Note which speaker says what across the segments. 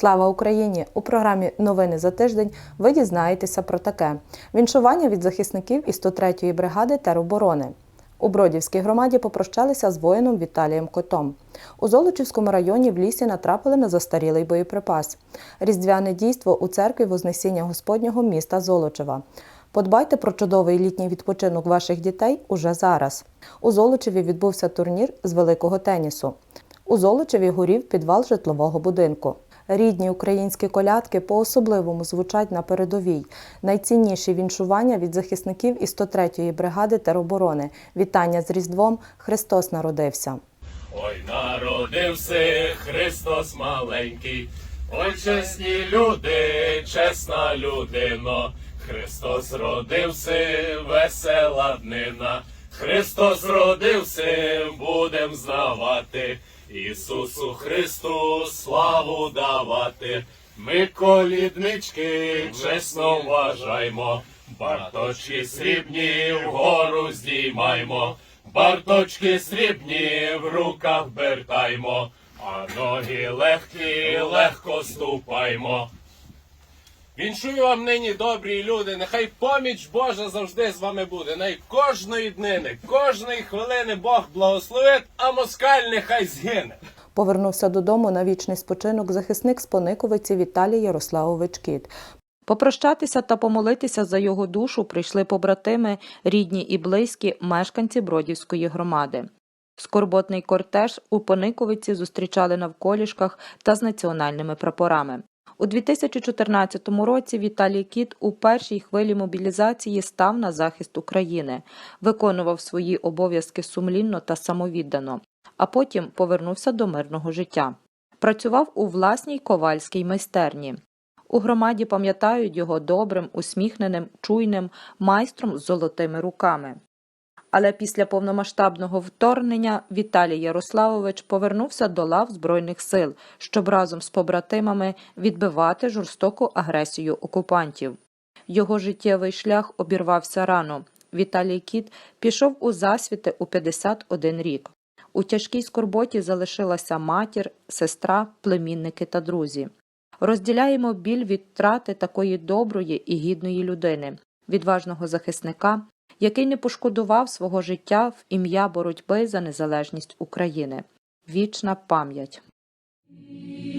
Speaker 1: Слава Україні! У програмі Новини за тиждень ви дізнаєтеся про таке: віншування від захисників із 103-ї бригади тероборони. У Бродівській громаді попрощалися з воїном Віталієм Котом. У Золочівському районі в лісі натрапили на застарілий боєприпас. Різдвяне дійство у церкві Вознесіння Господнього міста Золочева. Подбайте про чудовий літній відпочинок ваших дітей уже зараз. У Золочеві відбувся турнір з великого тенісу. У Золочеві горів підвал житлового будинку. Рідні українські колядки по-особливому звучать на передовій. Найцінніші віншування від захисників із 103-ї бригади тероборони. Вітання з Різдвом Христос народився.
Speaker 2: Ой, народився Христос маленький, ой, чесні люди, чесна людино, Христос родився, весела днина, Христос родився, будем знавати, Ісусу Христу славу давати. Ми коліднички чесно вважаймо, барточки срібні вгору здіймаймо. Барточки срібні в руках бертаймо, а ноги легкі, легко ступаймо. Віншую вам нині, добрі люди, нехай поміч Божа завжди з вами буде. Най кожної днини, кожної хвилини Бог благословить, а москаль нехай згине.
Speaker 1: Повернувся додому на вічний спочинок захисник з Пониковиці Віталій Ярославович Кіт. Попрощатися та помолитися за його душу прийшли побратими, рідні і близькі мешканці Бродівської громади. Скорботний кортеж у Пониковиці зустрічали на вколішках та з національними прапорами. У 2014 році Віталій Кіт у першій хвилі мобілізації став на захист України, виконував свої обов'язки сумлінно та самовіддано, а потім повернувся до мирного життя. Працював у власній ковальській майстерні. У громаді пам'ятають його добрим, усміхненим, чуйним майстром з золотими руками. Але після повномасштабного вторгнення Віталій Ярославович повернувся до лав Збройних сил, щоб разом з побратимами відбивати жорстоку агресію окупантів. Його життєвий шлях обірвався рано. Віталій Кіт пішов у засвіти у 51 рік. У тяжкій скорботі залишилася матір, сестра, племінники та друзі. Розділяємо біль від втрати такої доброї і гідної людини, відважного захисника, який не пошкодував свого життя в ім'я боротьби за незалежність України. Вічна пам'ять. –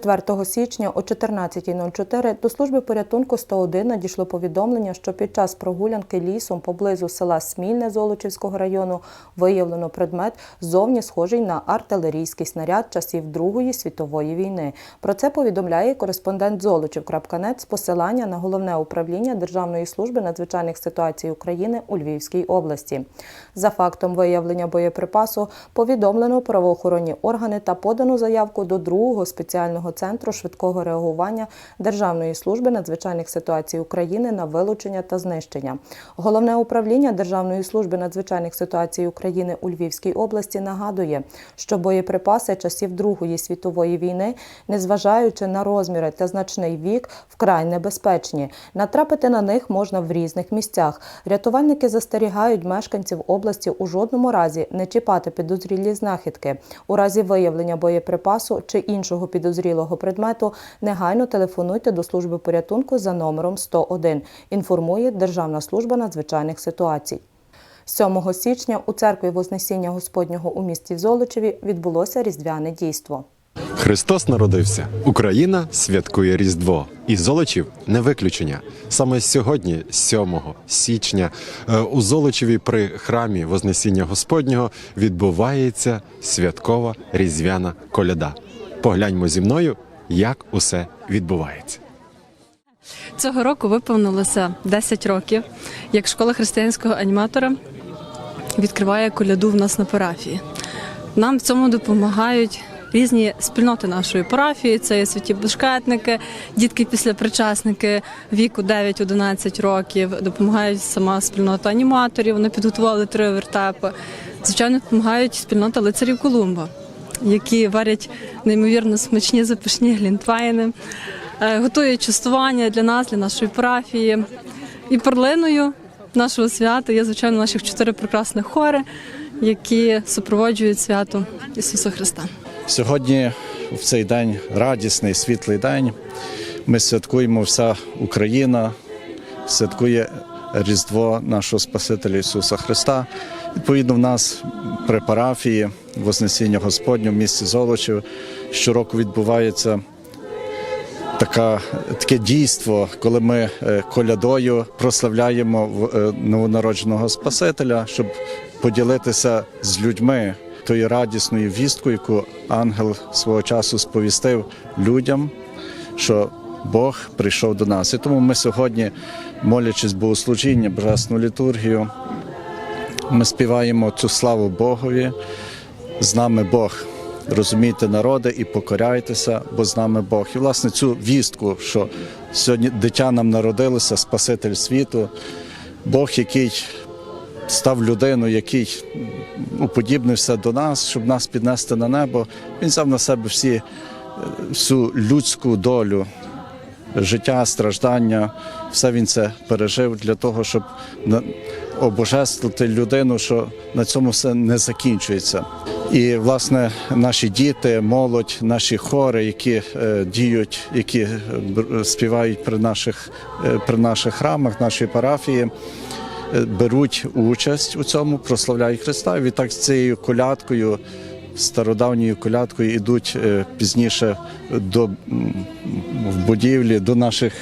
Speaker 1: 4 січня о 14.04 до служби порятунку 101 надійшло повідомлення, що під час прогулянки лісом поблизу села Смільне Золочівського району виявлено предмет зовні схожий на артилерійський снаряд часів Другої світової війни. Про це повідомляє кореспондент Золочів.нет з посилання на головне управління Державної служби надзвичайних ситуацій України у Львівській області. За фактом виявлення боєприпасу повідомлено правоохоронні органи та подано заявку до другого спеціального центру швидкого реагування Державної служби надзвичайних ситуацій України на вилучення та знищення. Головне управління Державної служби надзвичайних ситуацій України у Львівській області нагадує, що боєприпаси часів Другої світової війни, незважаючи на розміри та значний вік, вкрай небезпечні. Натрапити на них можна в різних місцях. Рятувальники застерігають мешканців області у жодному разі не чіпати підозрілі знахідки. У разі виявлення боєприпасу чи іншого підозрілого предмету негайно телефонуйте до служби порятунку за номером 101. Інформує Державна служба надзвичайних ситуацій. 7 січня у церкві Вознесіння Господнього у місті Золочеві відбулося різдвяне дійство.
Speaker 3: Христос народився. Україна святкує Різдво. І Золочів не виключення. Саме сьогодні, 7 січня, е, у Золочеві при храмі Вознесіння Господнього відбувається святкова різдвяна коляда. Погляньмо зі мною, як усе відбувається.
Speaker 4: Цього року виповнилося 10 років, як школа християнського аніматора відкриває коляду в нас на парафії. Нам в цьому допомагають різні спільноти нашої парафії. Це є святі бешкетники, дітки після причасники віку 9-11 років. Допомагають сама спільнота аніматорів. Вони підготували три вертепи. Звичайно, допомагають спільнота лицарів Колумба, які варять неймовірно смачні запашні глінтвайни, е, готують частування для нас, для нашої парафії. І перлиною нашого свята є, звичайно, наших чотири прекрасних хори, які супроводжують свято Ісуса Христа.
Speaker 5: Сьогодні, в цей день, радісний, світлий день, ми святкуємо вся Україна, святкує Різдво нашого Спасителя Ісуса Христа. Відповідно, в нас при парафії Вознесіння Господнє в місті Золочів щороку відбувається така, таке дійство, коли ми е, колядою прославляємо е, новонародженого Спасителя, щоб поділитися з людьми тою радісною вісткою, яку ангел свого часу сповістив людям, що Бог прийшов до нас. І тому ми сьогодні, молячись богослужіння, божественну літургію, ми співаємо цю славу Богові. З нами Бог. Розумійте народи і покоряйтеся, бо з нами Бог. І власне цю вістку, що сьогодні дитя нам народилося, Спаситель світу, Бог, який став людиною, який уподібнився до нас, щоб нас піднести на небо. Він взяв на себе всі, всю людську долю, життя, страждання, все він це пережив для того, щоб обожествити людину, що на цьому все не закінчується. І власне наші діти, молодь, наші хори, які е, діють, які е, співають при наших, е, при наших храмах, нашої парафії. Беруть участь у цьому, прославляють Христа. Відтак з цією колядкою, стародавньою колядкою, йдуть пізніше до в будівлі, до наших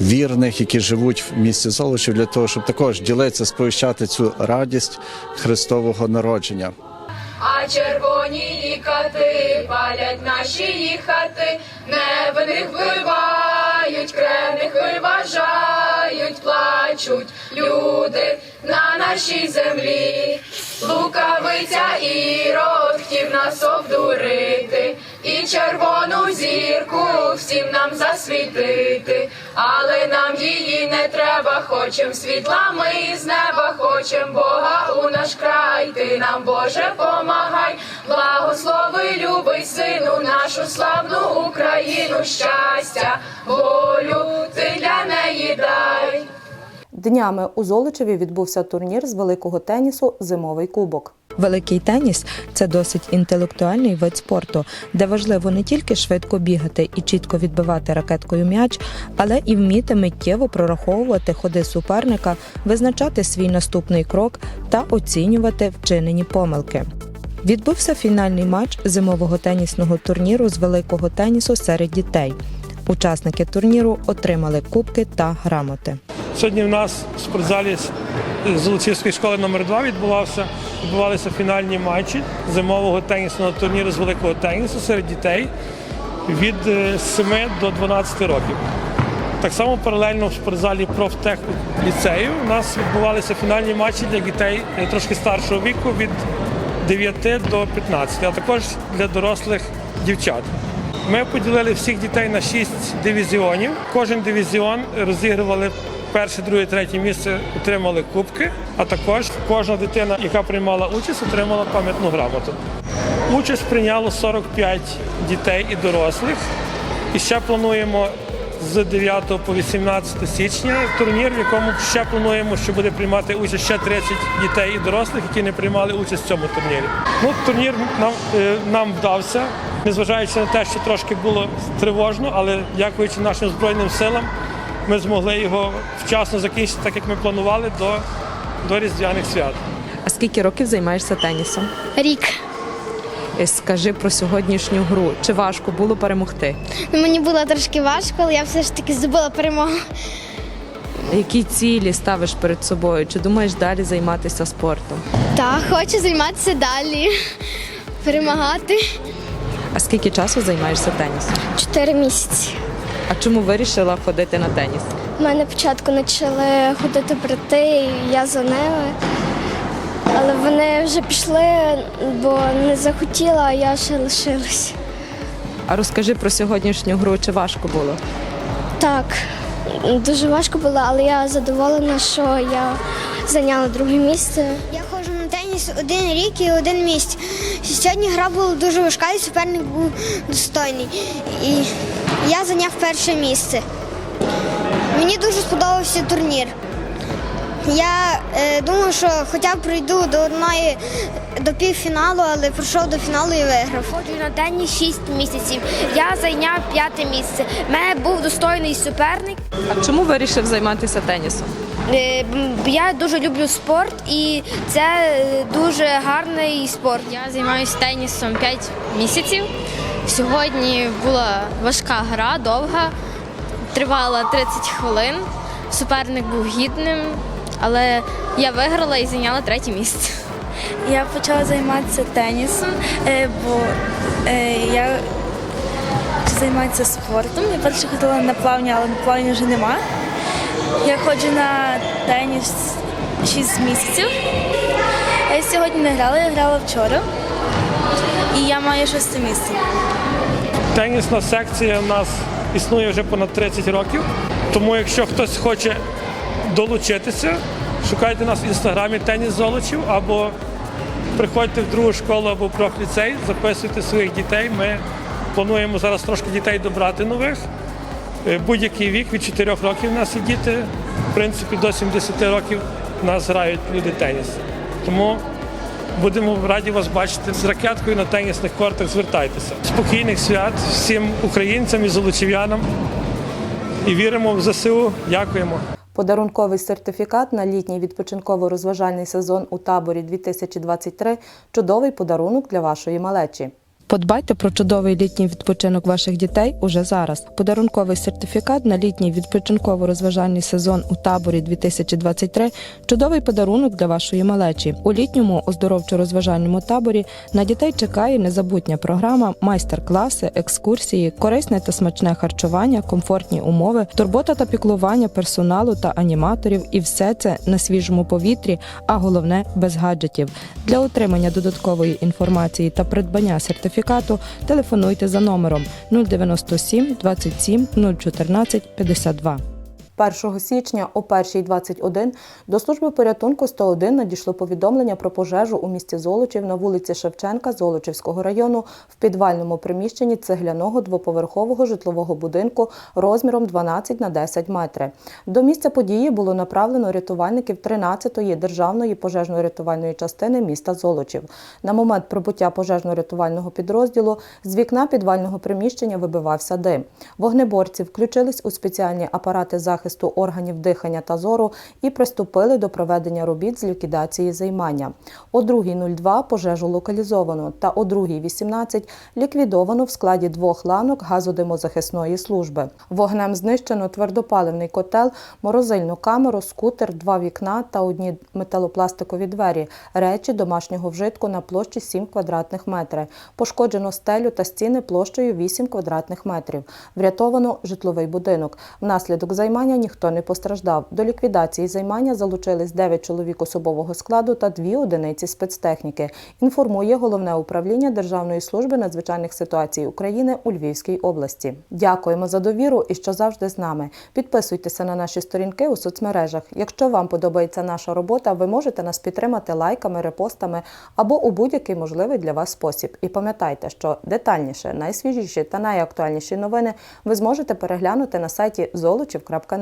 Speaker 5: вірних, які живуть в місті Золочів, для того, щоб також ділитися, сповіщати цю радість Христового народження.
Speaker 6: А червоні кати палять наші хати, невинних вбивають, кремних виважають, плачуть люди на нашій землі. Лукавиця ірод хотів нас обдурити, і червону зірку всім нам засвітити, але нам її не треба, хочем світла ми з неба, хочем Бога у наш край, ти нам Боже помагай, благослови, любий сину, нашу славну Україну, щастя, волю ти для неї дай.
Speaker 1: Днями у Золочеві відбувся турнір з великого тенісу Зимовий кубок. Великий теніс це досить інтелектуальний вид спорту, де важливо не тільки швидко бігати і чітко відбивати ракеткою м'яч, але і вміти миттєво прораховувати ходи суперника, визначати свій наступний крок та оцінювати вчинені помилки. Відбувся фінальний матч зимового тенісного турніру з великого тенісу серед дітей. Учасники турніру отримали кубки та грамоти.
Speaker 7: Сьогодні в нас в спортзалі з- Золочівської школи номер 2 відбувався, відбувалися фінальні матчі зимового тенісного турніру з великого тенісу серед дітей від е, 7 до 12 років. Так само паралельно в спортзалі профтех ліцею у нас відбувалися фінальні матчі для дітей е, трошки старшого віку від 9 до 15, а також для дорослих дівчат. Ми поділили всіх дітей на шість дивізіонів. Кожен дивізіон розігрували перше, друге, третє місце, отримали кубки, а також кожна дитина, яка приймала участь, отримала пам'ятну грамоту. Участь прийняло 45 дітей і дорослих. І ще плануємо з 9 по 18 січня турнір, в якому ще плануємо, що буде приймати участь ще 30 дітей і дорослих, які не приймали участь в цьому турнірі. Ну, турнір нам, е, нам вдався, незважаючи на те, що трошки було тривожно, але дякуючи нашим Збройним силам, ми змогли його вчасно закінчити, так як ми планували, до, до Різдвяних свят.
Speaker 1: А скільки років займаєшся тенісом?
Speaker 8: Рік.
Speaker 1: Е, Скажи про сьогоднішню гру. Чи важко було перемогти?
Speaker 8: Ну, Мені було трошки важко, але я все ж таки здобула перемогу.
Speaker 1: Які цілі ставиш перед собою? Чи думаєш далі займатися спортом?
Speaker 8: Та хочу займатися далі, перемагати.
Speaker 1: А скільки часу займаєшся тенісом?
Speaker 8: Чотири місяці.
Speaker 1: А чому вирішила ходити на теніс?
Speaker 8: У мене спочатку почали ходити брати, і я за ними. Але вони вже пішли, бо не захотіла, а я ще лишилась.
Speaker 1: А розкажи про сьогоднішню гру, чи важко було?
Speaker 8: Так, дуже важко було, але я задоволена, що я зайняла друге місце.
Speaker 9: Я ходжу на теніс один рік і один місяць. Сьогодні гра була дуже важка і суперник був достойний. І я зайняв перше місце. Мені дуже сподобався турнір. Я е, думаю, що хоча б прийду до одної до півфіналу, але пройшов до фіналу і виграв.
Speaker 10: Ходжу на теніс 6 місяців. Я зайняв п'яте місце. У мене був достойний суперник.
Speaker 1: А чому вирішив займатися тенісом?
Speaker 10: Е, Я дуже люблю спорт і це е, дуже гарний спорт.
Speaker 11: Я займаюся тенісом 5 місяців. Сьогодні була важка гра, довга, тривала 30 хвилин. Суперник був гідним, але я виграла і зайняла третє місце.
Speaker 12: Я почала займатися тенісом, е, бо е, я хочу займатися спортом. Я перше ходила на плавання, але плавання вже нема. Я ходжу на теніс 6 місяців. Я сьогодні не грала, я грала вчора. І я маю шосте місце.
Speaker 7: Тенісна секція в нас існує вже понад 30 років. Тому якщо хтось хоче долучитися, шукайте нас в інстаграмі Теніс Золочів або приходьте в другу школу або профліцей, записуйте своїх дітей. Ми плануємо зараз трошки дітей добрати нових. Е, Будь-який вік від 4 років у нас є діти. В принципі, до 70 років у нас грають люди теніс. Тому будемо раді вас бачити з ракеткою на тенісних кортах. Звертайтеся. Спокійних свят всім українцям і золочів'янам. І віримо в ЗСУ. Дякуємо.
Speaker 1: Подарунковий сертифікат на літній відпочинково-розважальний сезон у таборі 2023 – чудовий подарунок для вашої малечі. Подбайте про чудовий літній відпочинок ваших дітей уже зараз. Подарунковий сертифікат на літній відпочинково-розважальний сезон у таборі 2023 – чудовий подарунок для вашої малечі. У літньому оздоровчо-розважальному таборі на дітей чекає незабутня програма, майстер-класи, екскурсії, корисне та смачне харчування, комфортні умови, турбота та піклування персоналу та аніматорів, і все це на свіжому повітрі, а головне без гаджетів. Для отримання додаткової інформації та придбання сертифікату телефонуйте за номером 097 27 014 52. 1 січня о 1.21 до служби порятунку 101 надійшло повідомлення про пожежу у місті Золочів на вулиці Шевченка Золочівського району в підвальному приміщенні цегляного двоповерхового житлового будинку розміром 12 на 10 метрів. До місця події було направлено рятувальників 13-ї державної пожежно-рятувальної частини міста Золочів. На момент прибуття пожежно-рятувального підрозділу з вікна підвального приміщення вибивався дим. Вогнеборці включились у спеціальні апарати захисту органів дихання та зору і приступили до проведення робіт з ліквідації займання. О 2.02 пожежу локалізовано та о 2.18 ліквідовано в складі двох ланок газодимозахисної служби. Вогнем знищено твердопаливний котел, морозильну камеру, скутер, два вікна та одні металопластикові двері, речі домашнього вжитку на площі 7 квадратних метрів. Пошкоджено стелю та стіни площею 8 квадратних метрів. Врятовано житловий будинок. Внаслідок займання ніхто не постраждав. До ліквідації займання залучились 9 чоловік особового складу та 2 одиниці спецтехніки. Інформує головне управління Державної служби надзвичайних ситуацій України у Львівській області. Дякуємо за довіру і що завжди з нами. Підписуйтеся на наші сторінки у соцмережах. Якщо вам подобається наша робота, ви можете нас підтримати лайками, репостами або у будь-який можливий для вас спосіб. І пам'ятайте, що детальніше, найсвіжіші та найактуальніші новини ви зможете переглянути на сайті